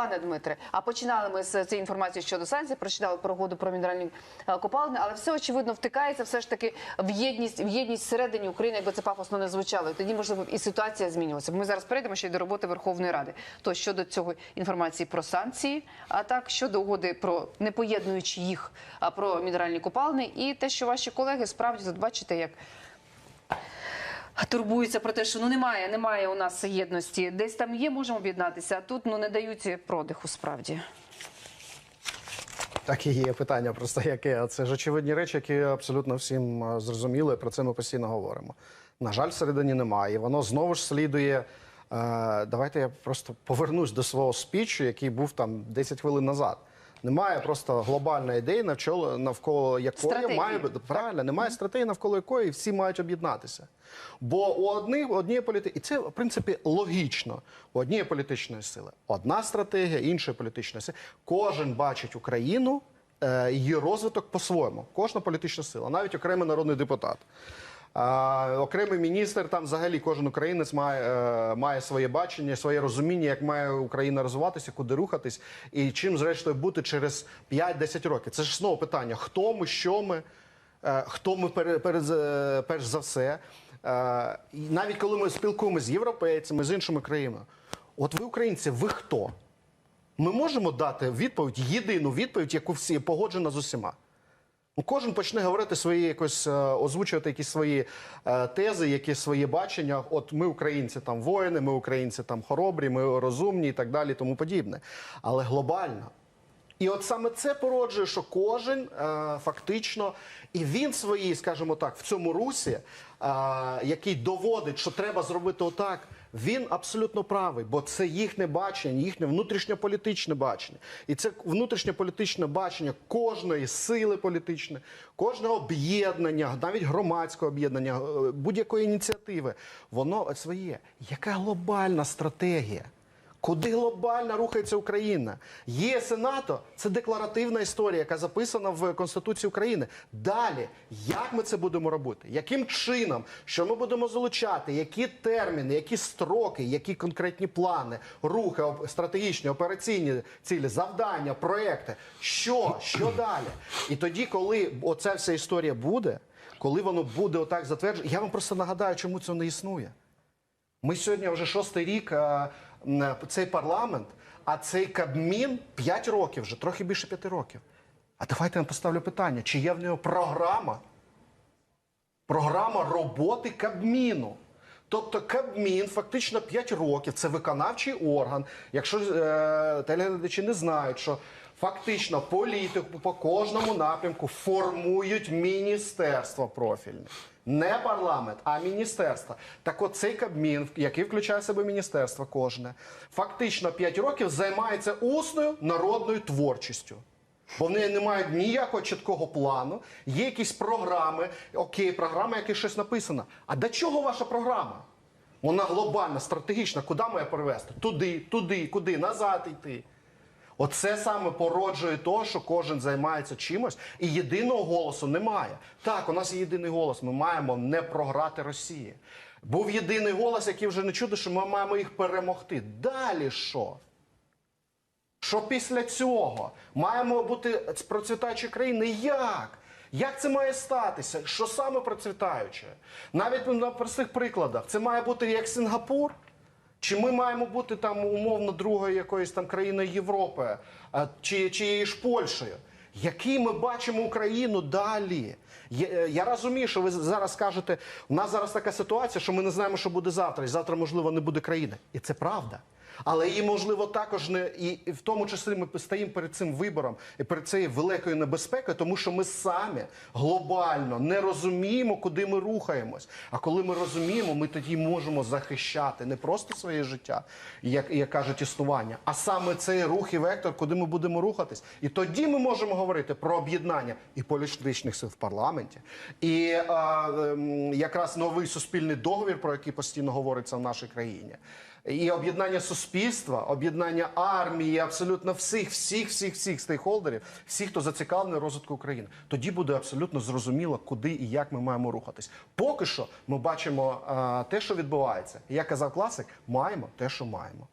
Пане Дмитре, а починали ми з цієї інформації щодо санкцій, прочитали про угоду про мінеральні е, копалини, але все очевидно втикається все ж таки в єдність в єдність всередині України, якби це пафосно не звучало. Тоді можливо і ситуація змінювалася. Ми зараз перейдемо ще й до роботи Верховної Ради. То щодо цього інформації про санкції, а так щодо угоди про не поєднуючи їх, а про мінеральні копалини, і те, що ваші колеги справді тут бачите, як турбуються про те, що ну немає, немає у нас єдності. Десь там є, можемо об'єднатися, а тут ну не дають продиху справді. Так і є питання, просто яке. Це ж очевидні речі, які абсолютно всім е, зрозуміли. Про це ми постійно говоримо. На жаль, всередині немає. Воно знову ж слідує. е, Давайте я просто повернусь до свого спічу, який був там 10 хвилин назад. Немає просто глобальної ідеї, навчало, навколо якої Стратегії. має бути правильно, немає стратегії, навколо якої всі мають об'єднатися. Бо у одних однієї політики, і це в принципі логічно. У однієї політичної сили одна стратегія, іншої політичної сили. Кожен бачить Україну, е, її розвиток по-своєму. Кожна політична сила, навіть окремий народний депутат. Окремий міністр, там взагалі кожен українець має, е, має своє бачення, своє розуміння, як має Україна розвиватися, куди рухатись, і чим зрештою бути через 5-10 років. Це ж знову питання: хто ми, що ми, е, хто ми е, перш за все. І навіть коли ми спілкуємося з європейцями, з іншими країнами, от ви, українці, ви хто? Ми можемо дати відповідь, єдину відповідь, яку всі погоджена з усіма. Ну, Кожен почне говорити свої якось е, озвучувати якісь свої е, тези, якісь свої бачення. От ми, українці, там воїни, ми українці там хоробрі, ми розумні і так далі, тому подібне. Але глобально. І от саме це породжує, що кожен е, фактично, і він своїй, скажімо так, в цьому русі, який доводить, що треба зробити отак, він абсолютно правий, бо це їхнє бачення, їхнє внутрішньополітичне бачення. І це внутрішньополітичне бачення кожної сили політичної, кожного об'єднання, навіть громадського об'єднання, е, будь-якої ініціативи, воно своє. Яка глобальна стратегія? Куди глобально рухається Україна? ЄС і НАТО це декларативна історія, яка записана в Конституції України. Далі, як ми це будемо робити? Яким чином? Що ми будемо залучати? Які терміни, які строки, які конкретні плани, рухи, стратегічні, операційні цілі, завдання, проекти? Що? Що далі? І тоді, коли оця вся історія буде, коли воно буде отак затверджено, я вам просто нагадаю, чому це не існує. Ми сьогодні вже шостий рік е, цей парламент, а цей Кабмін 5 років вже, трохи більше 5 років. А давайте я поставлю питання: чи є в нього програма? Програма роботи Кабміну. Тобто Кабмін фактично 5 років це виконавчий орган. Якщо е, телеглядачі не знають, що фактично політику по кожному напрямку формують міністерства профільні. Не парламент, а міністерства. Так от цей Кабмін, який включає в себе міністерство кожне, фактично 5 років займається усною народною творчістю. Бо вони не мають ніякого чіткого плану, є якісь програми, окей, програма, яка щось написано. А до чого ваша програма? Вона глобальна, стратегічна. Куди має привести? Туди, туди, куди, назад йти. Оце саме породжує то, що кожен займається чимось, і єдиного голосу немає. Так, у нас є єдиний голос. Ми маємо не програти Росії. Був єдиний голос, який вже не чути, що ми маємо їх перемогти. Далі що? Що після цього маємо бути процвітаючі країни? Як? Як це має статися? Що саме процвітаюче? Навіть на простих прикладах, це має бути як Сингапур. Чи ми маємо бути там умовно другою якоюсь там країною Європи, а, чи чиєю ж Польщею? Який ми бачимо Україну далі? Я, е, я розумію, що ви зараз кажете, у нас зараз така ситуація, що ми не знаємо, що буде завтра, і завтра, можливо, не буде країни. І це правда. Але її, можливо, також не і в тому числі ми стоїмо перед цим вибором і перед цією великою небезпекою, тому що ми самі глобально не розуміємо, куди ми рухаємось. А коли ми розуміємо, ми тоді можемо захищати не просто своє життя, як, як кажуть, існування, а саме цей рух і вектор, куди ми будемо рухатись. І тоді ми можемо говорити про об'єднання і політичних сил в парламенті, і а, ем, якраз новий суспільний договір, про який постійно говориться в нашій країні. І об'єднання суспільства, об'єднання армії, абсолютно всіх, всіх, всіх, всіх стейкхолдерів, всіх, хто зацікавлений розвитку України. Тоді буде абсолютно зрозуміло, куди і як ми маємо рухатись. Поки що ми бачимо а, те, що відбувається. Як казав класик, маємо те, що маємо.